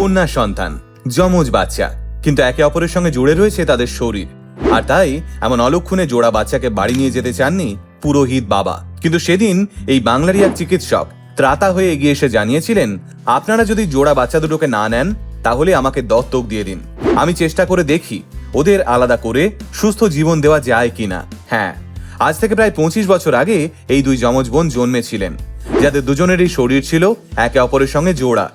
কন্যা সন্তান, যমজ বাচ্চা। কিন্তু একে অপরের সঙ্গে জুড়ে রয়েছে তাদের শরীর। আর তাই, এমন অলক্ষণে জোড়া বাচ্চাকে বাড়ি নিয়ে যেতে চাননি পুরোহিত বাবা। কিন্তু সেদিন এই বাংলারই এক চিকিৎসক ত্রাতা হয়ে এগিয়ে এসে জানিয়েছিলেন, আপনারা যদি জোড়া বাচ্চা দুটোকে না নেন, তাহলে আমাকে দত্তক দিয়ে দিন। আমি চেষ্টা করে দেখি, ওদের আলাদা করে সুস্থ জীবন দেওয়া যায় কিনা। হ্যাঁ আজ থেকে প্রায় পঁচিশ বছর আগে এই দুই যমজ বোন জন্মেছিলেন, যাদের দুজনেরই শরীর ছিল একে অপরের সঙ্গে জোড়া।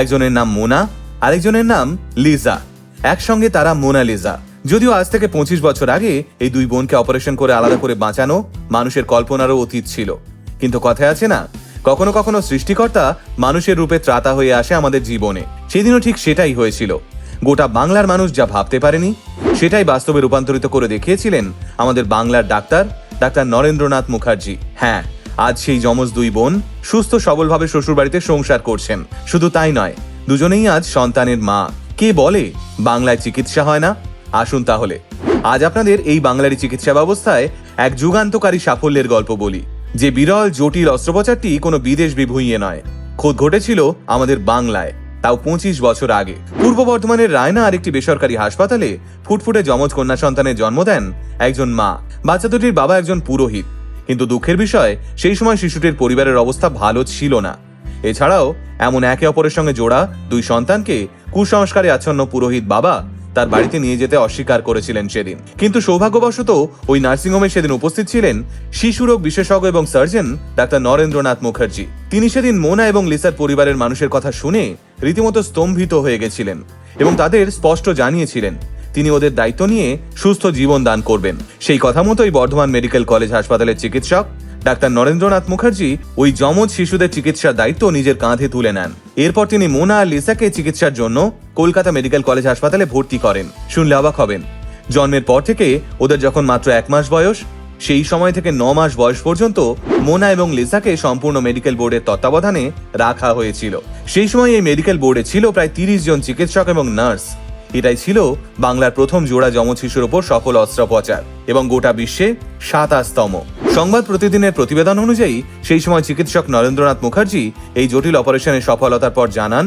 একজনের নাম মোনা, আরেকজনের নাম লিজা। একসঙ্গে তারা মোনা মোনালিজা যদিও আজ থেকে পঁচিশ বছর আগে এই দুই বোনকে অপারেশন করে আলাদা করে বাঁচানো মানুষের কল্পনারও অতীত ছিল। কিন্তু কথায় আছে না, কখনো কখনো সৃষ্টিকর্তা মানুষের রূপে ত্রাতা হয়ে আসে আমাদের জীবনে। সেদিনও ঠিক সেটাই হয়েছিল। গোটা বাংলার মানুষ যা ভাবতে পারেনি, সেটাই বাস্তবে রূপান্তরিত করে দেখিয়েছিলেন আমাদের বাংলার ডাক্তার ডাক্তার নরেন্দ্রনাথ মুখার্জি। হ্যাঁ আজ সেই যমজ দুই বোন সুস্থ সবলভাবে শ্বশুরবাড়িতে সংসার করছেন। শুধু তাই নয়, দুজনেই আজ সন্তানের মা। কে বলে? বাংলায় চিকিৎসা হয় না? আসুন তাহলে। আজ আপনাদের এই বাংলারই চিকিৎসা ব্যবস্থায় এক যুগান্তকারী সাফল্যের গল্প বলি, যে বিরল, জটিল অস্ত্রোপচারটি কোনো বিদেশ বিভূঁইয়ে নয়। খোদ ঘটেছিল আমাদের বাংলায়, তাও পঁচিশ বছর আগে। পূর্ব বর্ধমানের রায়না আরেকটি বেসরকারি হাসপাতালে ফুটফুটে যমজ কন্যা সন্তানের জন্ম দেন একজন মা। বাচ্চা দুটির বাবা একজন পুরোহিত। কিন্তু দুঃখের বিষয়, সেই সময় শিশুটির পরিবারের অবস্থা ভালো ছিল না। এছাড়াও, এমন একে অপরের সঙ্গে জোড়া দুই সন্তানকে কুসংস্কারে আচ্ছন্ন পুরোহিত বাবা তার বাড়িতে নিয়ে যেতে অস্বীকার করেছিলেন সেদিন। কিন্তু সৌভাগ্যবশত, ওই নার্সিংহোমে সেদিন উপস্থিত ছিলেন শিশুরোগ বিশেষজ্ঞ এবং সার্জন ডাক্তার নরেন্দ্রনাথ মুখার্জি। তিনি সেদিন মোনা এবং লিসার পরিবারের মানুষের কথা শুনে রীতিমতো স্তম্ভিত হয়ে গেছিলেন এবং তাদের স্পষ্ট জানিয়েছিলেন তিনি ওদের দায়িত্ব নিয়ে সুস্থ জীবন দান করবেন। সেই কথা মতোই বর্ধমান মেডিকেল কলেজ হাসপাতালের চিকিৎসক ডাক্তার নরেন্দ্রনাথ মুখার্জি ওই যমজ শিশুদের চিকিৎসার দায়িত্ব নিজের কাঁধে তুলে নেন। এরপর তিনি মোনা আর লিসাকে চিকিৎসার জন্য কলকাতা মেডিকেল কলেজ হাসপাতালে ভর্তি করেন। শুনলে অবাক হবেন। জন্মের পর থেকে ওদের যখন মাত্র এক মাস বয়স, সেই সময় থেকে ন মাস বয়স পর্যন্ত মোনা এবং লিসাকে সম্পূর্ণ মেডিকেল বোর্ডের তত্ত্বাবধানে রাখা হয়েছিল। সেই সময় এই মেডিকেল বোর্ডে ছিল প্রায় তিরিশ জন চিকিৎসক এবং নার্স। এটাই ছিল বাংলার প্রথম জোড়া যমজ শিশুর ওপর সফল অস্ত্রোপচার এবং গোটা বিশ্বে সাতাশতম। সংবাদ প্রতিদিনের প্রতিবেদন অনুযায়ী সেই সময় চিকিৎসক নরেন্দ্রনাথ মুখার্জি এই জটিল অপারেশনের সফলতার পর জানান,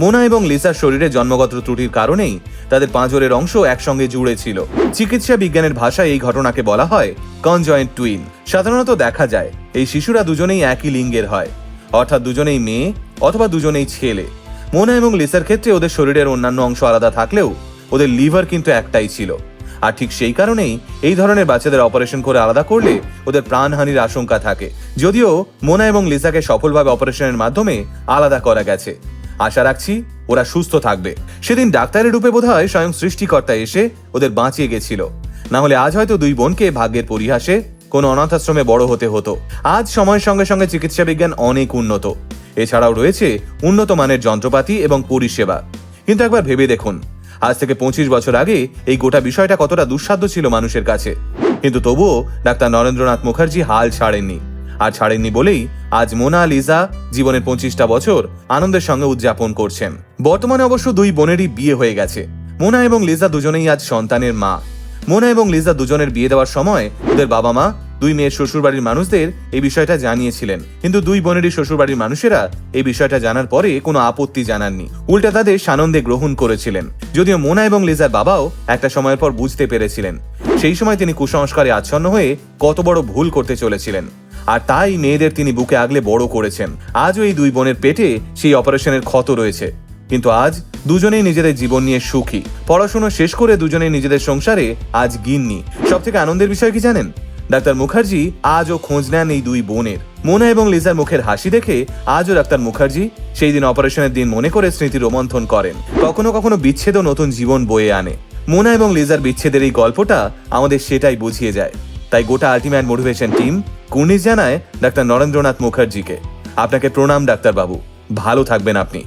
মোনা এবং লিসার শরীরে জন্মগত ত্রুটির কারণেই তাদের পাঁজরের অংশ একসঙ্গে জুড়ে ছিল। চিকিৎসা বিজ্ঞানের ভাষায় এই ঘটনাকে বলা হয় কনজয়েন্ট টুইন। সাধারণত দেখা যায়, এই শিশুরা দুজনেই একই লিঙ্গের হয়, অর্থাৎ দুজনেই মেয়ে অথবা দুজনেই ছেলে। মোনা এবং লিসার ক্ষেত্রে ওদের শরীরের অন্যান্য অংশ আলাদা থাকলেও ওদের লিভার কিন্তু একটাই ছিল। আর ঠিক সেই কারণেই এই ধরনের বাচ্চাদের অপারেশন করে আলাদা করলে ওদের প্রাণহানির আশঙ্কা থাকে। যদিও মোনা এবং লিসাকে সফলভাবে অপারেশনের মাধ্যমে আলাদা করা গেছে। আশা রাখছি ওরা সুস্থ থাকবে। সেদিন ডাক্তারের রূপে বোধ হয় স্বয়ং সৃষ্টিকর্তা এসে ওদের বাঁচিয়ে গেছিল। না হলে আজ হয়তো দুই বোনকে ভাগ্যের পরিহাসে কোনো অনাথাশ্রমে বড় হতে হতো। আজ সময়ের সঙ্গে সঙ্গে চিকিৎসা বিজ্ঞান অনেক উন্নত। এছাড়াও রয়েছে উন্নত মানের যন্ত্রপাতি এবং পরিষেবা। কিন্তু একবার ভেবে দেখুন, আজ থেকে পঁচিশ বছর আগে এই গোটা বিষয়টা কতটা দুঃসাধ্য ছিল মানুষের কাছে। কিন্তু তবুও ডাক্তার নরেন্দ্রনাথ মুখার্জি হাল ছাড়েননি। আর ছাড়েননি বলেই আজ মোনা লিজা জীবনের পঁচিশটা বছর আনন্দের সঙ্গে উদযাপন করছেন। বর্তমানে অবশ্য দুই বোনেরই বিয়ে হয়ে গেছে। মোনা এবং লিজা দুজনেই আজ সন্তানের মা। মোনা এবং লিজা দুজনের বিয়ে দেওয়ার সময় ওদের বাবা মা দুই মেয়ের শ্বশুরবাড়ির মানুষদের এই বিষয়টা জানিয়েছিলেন। কিন্তু দুই বোনেরই শ্বশুরবাড়ির মানুষেরা এই বিষয়টা জানার পরে কোনো আপত্তি জানাননি। উল্টা তাদের সানন্দে গ্রহণ করেছিলেন। যদিও মোনা এবং লিজার বাবাও একটা সময়ের পর বুঝতে পেরেছিলেন। সেই সময় তিনি কুসংস্কারে আচ্ছন্ন হয়ে কত বড় ভুল করতে চলেছিলেন। আর তাই মেয়েদের তিনি বুকে আগলে বড় করেছেন। আজও এই দুই বোনের পেটে সেই অপারেশনের ক্ষত রয়েছে। কিন্তু আজ দুজনেই নিজেদের জীবন নিয়ে সুখী। পড়াশোনা শেষ করে দুজনেই নিজেদের সংসারে আজ গিন্নি। সব থেকে আনন্দের বিষয় কি জানেন? ডাক্তার মুখার্জি আজও খোঁজ নেন এই দুই বোনের। মোনা এবং লিজার মুখের হাসি দেখে আজও ডাক্তার মুখার্জি সেই দিন অপারেশনের দিন মনে করে স্মৃতি রোমন্থন করেন। কখনো কখনো বিচ্ছেদও নতুন জীবন বয়ে আনে। মোনা এবং লিজার বিচ্ছেদের এই গল্পটা আমাদের সেটাই বুঝিয়ে যায়। তাই গোটা আল্টিমেট মোটিভেশন টিম কুর্নিশ জানায় ডাক্তার নরেন্দ্রনাথ মুখার্জিকে। আপনাকে প্রণাম, ডাক্তারবাবু। ভালো থাকবেন আপনি।